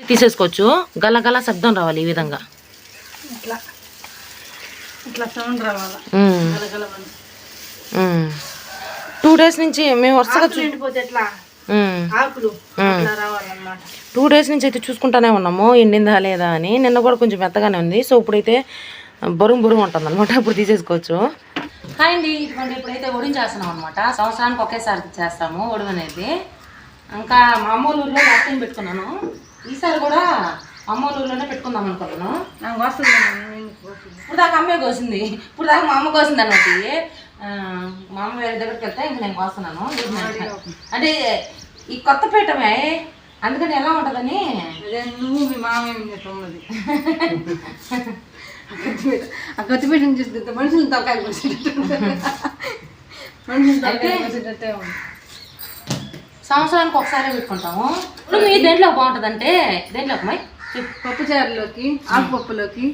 తీసేసుకోవచ్చు. గల గల శబ్దం రావాలి ఈ విధంగా. ఇట్లా. ఇట్లా సౌండ్ రావాలా? ఉమ్, గలగలమని ఉమ్. టూ డేస్ నుంచి మేము వరుసగా టూ డేస్ నుంచి అయితే చూసుకుంటానే ఉన్నాము. ఎండిందా లేదా అని. నిన్న కూడా కొంచెం మెత్తగానే ఉంది. సో ఇప్పుడైతే బరువు బరువు ఉంటుంది అనమాట ఇప్పుడు తీసేసుకోవచ్చు. హాయ్ అండి. ఇటువంటి ఇప్పుడైతే ఒడిని చేస్తున్నాం అనమాట సంవత్సరానికి ఒకేసారి చేస్తాము ఒడివి అనేది ఇంకా మా అమ్మోళ్ళ ఊర్లో లాస్ట్ టైం పెట్టుకున్నాను. ఈసారి కూడా అమ్మోళ్ళ పెట్టుకుందాం అనుకున్నాను నాకు వస్తుంది? ఇప్పుడు దాకా అమ్మే కోసింది. ఇప్పుడు దాకా మా అమ్మ కోసింది. ఆ, మా అమ్మ వేరే దగ్గరికి వెళ్తే ఇంక నేను కోస్తున్నాను. అంటే ఈ కొత్త పీఠమే అందుకని ఎలా ఉంటుందని? నువ్వు మీ మామయ్య ఆ మనుషులు తలకాయ పోసినట్టు మనుషులు తలకాయ పోసినట్టే ఉంది సంవత్సరానికి ఒకసారి పెట్టుకుంటాము. ఇప్పుడు మీ దేంట్లో బాగుంటుందంటే దేంట్లో అమ్మాయి? పప్పు చారులోకి ఆకుపప్పులోకి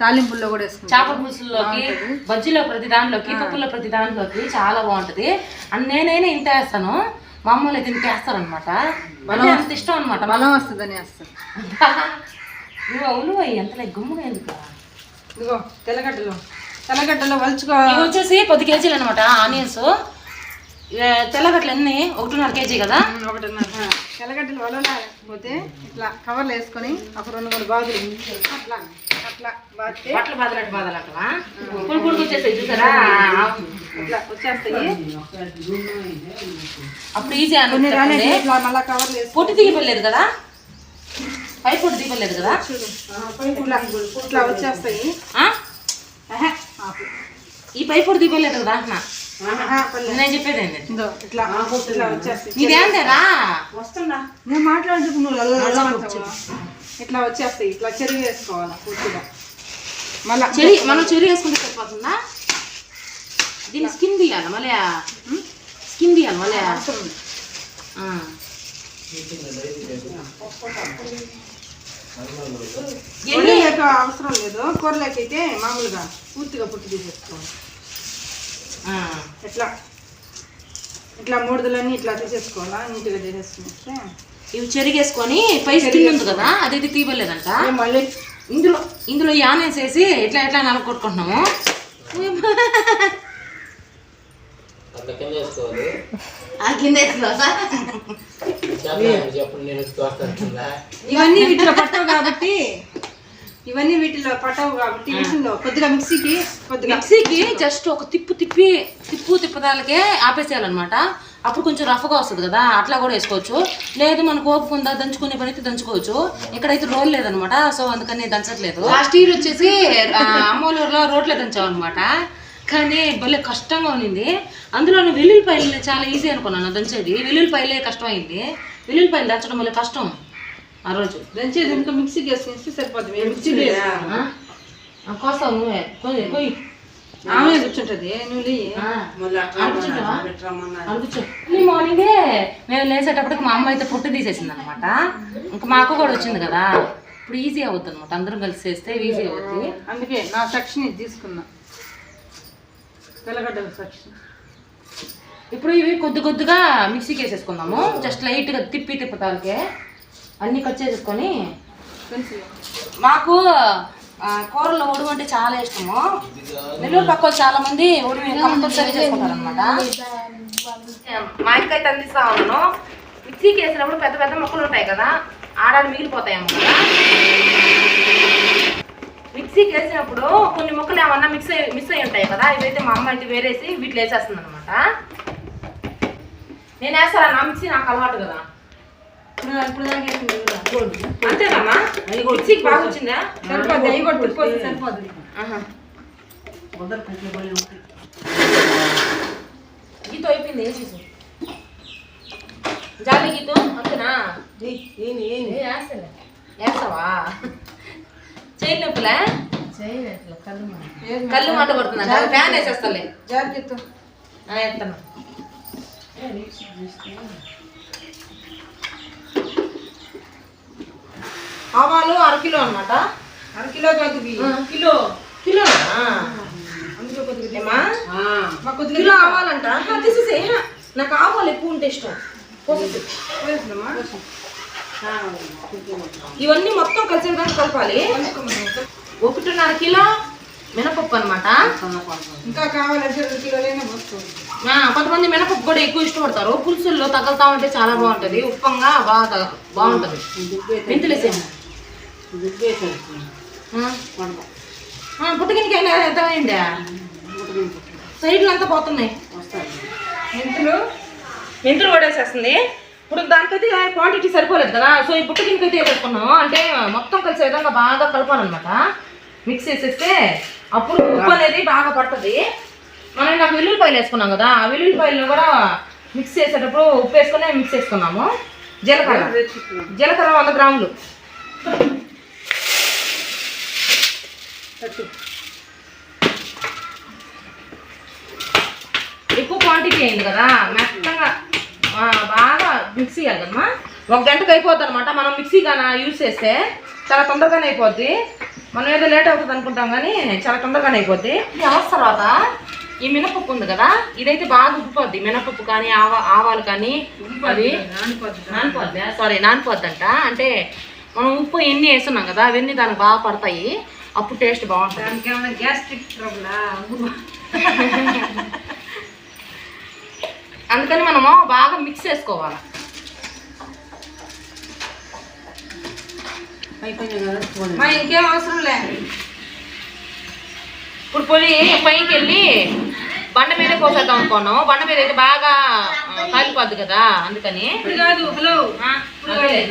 తాలింపుల్లో కూడా వేసుకుంటాం. చేపల పులుసుల్లోకి బజ్జీలో ప్రతి దాంట్లోకి పప్పులో ప్రతి దాంట్లోకి చాలా బాగుంటది. అండ్ నేనైనా ఇంత వేస్తాను. మా అమ్మలు అయితే ఇంత వేస్తారనమాట అంటే అంత ఇష్టం అనమాట బలం వస్తుందని వేస్తాం నువ్వు అవును ఎంత గుమ్ముగా ఎందుకు ఇదిగో తెల్లగడ్డలు. తెల్లగడ్డలో వలుచుకో. ఇవి వచ్చేసి పది కేజీలు అనమాట ఆనియన్స్. తెల్లగడ్డలు ఎన్ని ఒకటిన్నర కేజీ కదా? ఒకటిన్నర. తెల్లగడ్డలు వలలేకపోతే ఇట్లా కవర్లు వేసుకొని ఒక రెండు మూడు బాగులు అట్లా అట్లా బాదలట్టు పొడి పొడికి చూసారా? ఇట్లా వచ్చేస్తాయి. అప్పుడు ఈజీ కొన్ని రానే అని ఇట్లా మళ్ళీ కవర్లు వేసి పొట్టి దిగిపోలేదు కదా? పై పొట్టి దిగిపోలేదు కదా? ఇట్లా వచ్చేస్తాయి. ఈ పై పొడి దిగిపోలేదు కదా అంటున్నా. నేను చెప్పేది ఏంటి ఇదో ఇట్లా. ఇట్లా వచ్చేస్తాయి వస్తుందా? నేను నువ్వు అంటావా? ఇట్లా వచ్చేస్తాయి ఇట్లా చెరుగు వేసుకోవాలా పూర్తిగా? మళ్ళా చెరి మనం చెరి వేసుకుంటే సరిపోతుందా? దీన్ని స్కిన్ తీయాలి మళ్ళీ? స్కిన్ తీయాలి మళ్ళీ? అవసరం. లేదు. కూరలోకి అయితే మామూలుగా పూర్తిగా పుట్టి తీసేసుకోవాలి. ఇట్లా. ఇట్లా మూడుదలన్నీ ఇట్లా తీసేసుకోవాలా? నీట్గా చేసేసుకుంటే ఇవి చెరిగేసుకొని పై స్కిన్ ఉంది కదా అదైతే తీయలేదంట ఏ మళ్ళీ ఇందులో. ఇందులో వేసి ఎట్లా ఎట్లా కింద. ఇవన్నీ వీటిలో పట్టవు కాబట్టి. ఇవన్నీ వీటిలో పట్టవు కాబట్టి కొద్దిగా మిక్సీకి కొద్దిగా మిక్సీకి జస్ట్ ఒక తిప్పు తిప్పి తిప్పు తిప్పదాలకే ఆపేసేయాలన్నమాట. అప్పుడు కొంచెం రఫ్గా వస్తుంది కదా అట్లా కూడా వేసుకోవచ్చు. లేదు మనకు ఓపిక ఉందా? దంచుకునే పని అయితే దంచుకోవచ్చు. ఇక్కడైతే రోల్ లేదనమాట సో అందుకని దంచట్లేదు. లాస్ట్ ఇయర్ వచ్చేసి అమ్మోలూరులో రోడ్లే దంచామన్నమాట. కానీ భలే కష్టంగా ఉన్నింది. అందులో వెల్లుల్లిపాయలు చాలా ఈజీ అనుకున్నాను దంచేది. వెల్లుల్లిపాయలే కష్టమైంది. వెల్లుల్లిపాయలు దంచడం వల్ల కష్టం. ఆ రోజు. దంచేది ఇంకా మిక్సీకి వేసుకుంటే సరిపోతుంది. ఆ, కోస్తావు నువ్వే. కొయ్యి కొయ్యి ఆమె కూర్చుంటది. నువ్వు. ఎర్లీ మార్నింగే మేము లేసేటప్పటికి మా అమ్మ అయితే పొట్టు తీసేసింది అనమాట ఇంకా మా అక్క కూడా వచ్చింది కదా. ఇప్పుడు ఈజీ అవుతుంది అనమాట అందరం కలిసి చేస్తే ఈజీ అవుతుంది అందుకే నా సెక్షన్ ఇది తీసుకున్నా. తెల్లగడ్డల సెక్షన్. ఇప్పుడు ఇవి కొద్ది కొద్దిగా మిక్సీకి వేసేసుకుందాము. జస్ట్ లైట్గా తిప్పి తిప్పుతాలకే అన్నీ కట్ చేసేసుకొని పెన్సిల్ మాకు కూరలో ఉడుము అంటే చాలా ఇష్టము. నెల్లూరు పక్క చాలా మంది ఉడుము కంపల్సరీ చేసుకుంటారు అనమాట మా ఇంటికైతే అందిస్తా ఉన్నాను. మిక్సీకి వేసినప్పుడు పెద్ద పెద్ద ముక్కలు ఉంటాయి కదా ఆడాలు మిగిలిపోతాయేమో కదా. మిక్సీకి వేసినప్పుడు కొన్ని ముక్కలు ఏమన్నా మిక్స్ అయ్యి మిస్ అయి ఉంటాయి కదా ఇవైతే మా అమ్మ అయితే వేరేసి వీటిలో వేసేస్తుంది అనమాట నేను వేస్తారా నా మిక్సీ నాకు అలవాటు కదా. ఇప్పుడు ఇప్పుడు దాకా వేసింది చూడు. అంతేనమ్మా మిక్సీకి బాగా వచ్చిందా? సరిపోద్ది అవి కూడా తిప్పుకోవచ్చు సరిపోద్ది. ఆహా. గీత అయిపోయింది ఏం జాలి గీతం? అంతేనా? ఏ, వేస్తలే. వేస్తావా? చేయి నొప్పులే? కళ్ళు మంట. పడుతుందంట ఫ్యాన్ వేసేస్తాలే. జాగ్రత్త ఆ, వేస్తాను ఆవాలు అరకిలో అనమాట అరకిలో కాదు. కిలో. కిలో కిలో ఆవాలంట? తీసేసే నాకు ఆవాలు ఎక్కువ ఉంటే ఇష్టం ఇవన్నీ మొత్తం కలిసే విధంగా కలపాలి. ఒకటిన్నర కిలో మినపప్పు అనమాట ఇంకా కావాలంటే కొంతమంది మినపప్పు కూడా ఎక్కువ ఇష్టపడతారు. పులుసుల్లో తగులుతా ఉంటే చాలా బాగుంటది. ఉప్పంగా బాగా బాగుంటది. మెంతులు వేసేమో పుట్టకినికి అయిందా సైడ్లు అంతా పోతున్నాయి. మెంతులు మెంతులు పడేసేస్తుంది. ఇప్పుడు దానికైతే క్వాంటిటీ సరిపోలేదు కదా. సో ఈ పుట్టకినికి అయితే వేసుకున్నాము అంటే మొత్తం కలిసే విధంగా బాగా కలపాలన్నమాట. మిక్స్ చేసేస్తే అప్పుడు ఉప్పు అనేది బాగా పడుతుంది. మనం నాకు వెల్లుల్లిపాయలు వేసుకున్నాం కదా. ఆ వెల్లుల్లిపాయలు కూడా మిక్స్ చేసేటప్పుడు ఉప్పు వేసుకునే మిక్స్ చేసుకున్నాము. జీలకర్ర. జీలకర్ర వంద గ్రాములు. ఎక్కువ క్వాంటిటీ అయింది కదా మెత్తగా బాగా మిక్సీ చేయాలి కదమ్మా. ఒక గంటకు అయిపోద్ది అనమాట మనం మిక్సీ కానీ యూజ్ చేస్తే చాలా తొందరగానే అయిపోద్ది. మనం ఏదో లేట్ అవుతుంది అనుకుంటాం కానీ చాలా తొందరగానే అయిపోద్ది. అవసరం తర్వాత ఈ మినపప్పు ఉంది కదా ఇదైతే బాగా ఉబ్బిపోద్ది మినపప్పు కానీ ఆవా ఆవాలు కానీ అది నానిపోద్ది సారీ నానిపోద్ది అంట అంటే మనం ఉప్పు ఎన్ని వేస్తున్నాం కదా అవన్నీ దానికి బాగా పడతాయి? అప్పుడు టేస్ట్ బాగుంటుంది. గ్యాస్ట్రిక్ ట్రబులా? అందుకని మనము బాగా మిక్స్ చేసుకోవాలి. మా ఇంకేం అవసరం లే. ఇప్పుడు పొలి పైకి వెళ్ళి బండ మీద కోసేద్దాం అనుకున్నాం బండ మీద అయితే బాగా కాలిపోద్ది కదా అందుకని. ఇప్పుడు కాదు హలో.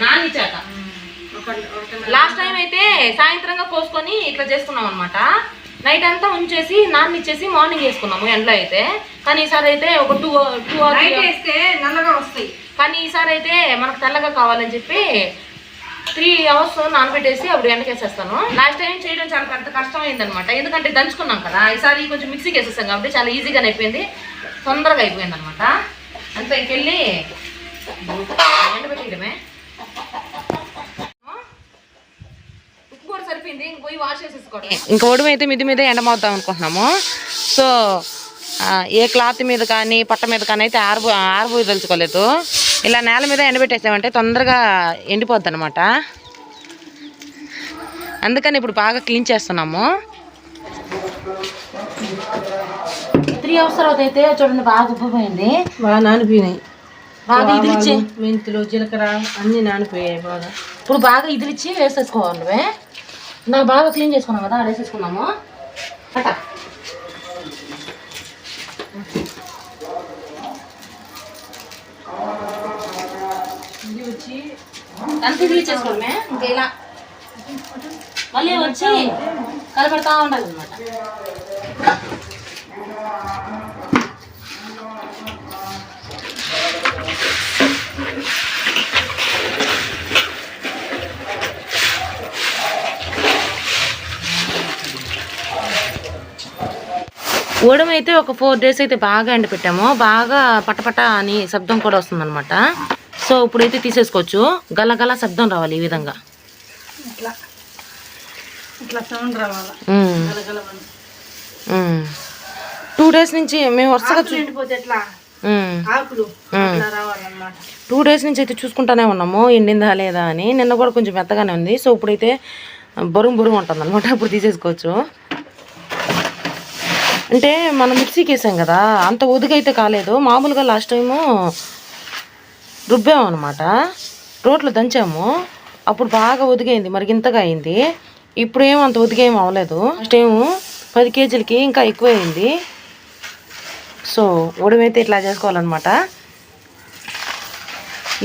నానిచ్చాక లాస్ట్ టైం అయితే సాయంత్రంగా కోసుకొని ఇట్లా చేసుకున్నాం అనమాట నైట్ అంతా ఉంచేసి నాన్నిచ్చేసి మార్నింగ్ వేసుకున్నాము ఎండలో అయితే. కానీ ఈసారి అయితే ఒక టూ టూ నైట్ వేస్తే నల్లగా వస్తాయి. కానీ ఈసారి అయితే మనకు తెల్లగా కావాలని చెప్పి త్రీ అవర్స్ నానబెట్టేసి అప్పుడు ఎండకేసేస్తాను. లాస్ట్ టైం చేయడం చాలా పెద్ద కష్టమైంది అనమాట ఎందుకంటే దంచుకున్నాం కదా ఈసారి కొంచెం మిక్సీకి వేసేస్తాం కాబట్టి చాలా ఈజీగానే అయిపోయింది. తొందరగా అయిపోయింది అనమాట అంతే ఇంకెళ్ళి ఎండబెట్టడమే ఉప్పు కూడా సరిపోయింది ఇంక ఒడిమి అయితే మిద్ది మీద ఎండమవుతాం అనుకుంటున్నాము. సో ఆ, ఏ క్లాత్ మీద కానీ పట్ట మీద కానీ అయితే ఆరబో తలుచుకోలేదు. ఇలా నేల మీద ఎండబెట్టేసామంటే తొందరగా ఎండిపోద్ది అనమాట అందుకని ఇప్పుడు బాగా క్లీన్ చేస్తున్నాము. త్రీ అవర్స్ తర్వాత అయితే చూడండి బాగా ఉబ్బిపోయింది. బాగా నానిపోయినాయి. బాగా ఇదిలిచ్చి. మెంతులు జీలకర్ర అన్ని నానిపోయాయి బాగా. ఇప్పుడు బాగా ఇదిలిచ్చి వేసేసుకోవాలి నా బాగా క్లీన్ చేసుకున్నాం కదా వేసేసుకున్నాము అట ఇది వచ్చి అంత ఇదిలి చేసుకోవడమే ఇంకా ఇలా మళ్ళీ వచ్చి కలపెడతా ఉండాలి అనమాట ఓడమైతే ఒక ఫోర్ డేస్ అయితే బాగా ఎండపెట్టాము బాగా పటపట అని శబ్దం కూడా వస్తుందన్నమాట. సో ఇప్పుడైతే తీసేసుకోవచ్చు. గలగల శబ్దం రావాలి ఈ విధంగా. టూ డేస్ నుంచి మేము వరుసగా టూ డేస్ నుంచి అయితే చూసుకుంటానే ఉన్నాము. ఎండిందా లేదా అని. నిన్న కూడా కొంచెం మెత్తగానే ఉంది. సో ఇప్పుడైతే బరువు బరువు ఉంటుంది అనమాట అప్పుడు తీసేసుకోవచ్చు. అంటే మనం మిక్సీకి వేసాం కదా అంత ఒదుగైతే కాలేదు. మామూలుగా లాస్ట్ టైము రుబ్బాము అనమాట రోట్లో దంచాము. అప్పుడు బాగా ఒదిగైంది మరిగింతగా అయింది. ఇప్పుడు ఏం అంత ఒదిగేం అవ్వలేదు లాస్ట్ ఏమో పది కేజీలకి ఇంకా ఎక్కువ అయింది సో ఉడమైతే ఇట్లా చేసుకోవాలన్నమాట.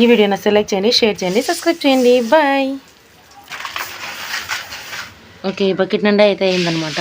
ఈ వీడియోని సెలెక్ట్ చేయండి షేర్ చేయండి సబ్స్క్రైబ్ చేయండి. బాయ్ ఓకే బకెట్ నిండా అయితే అయిందనమాట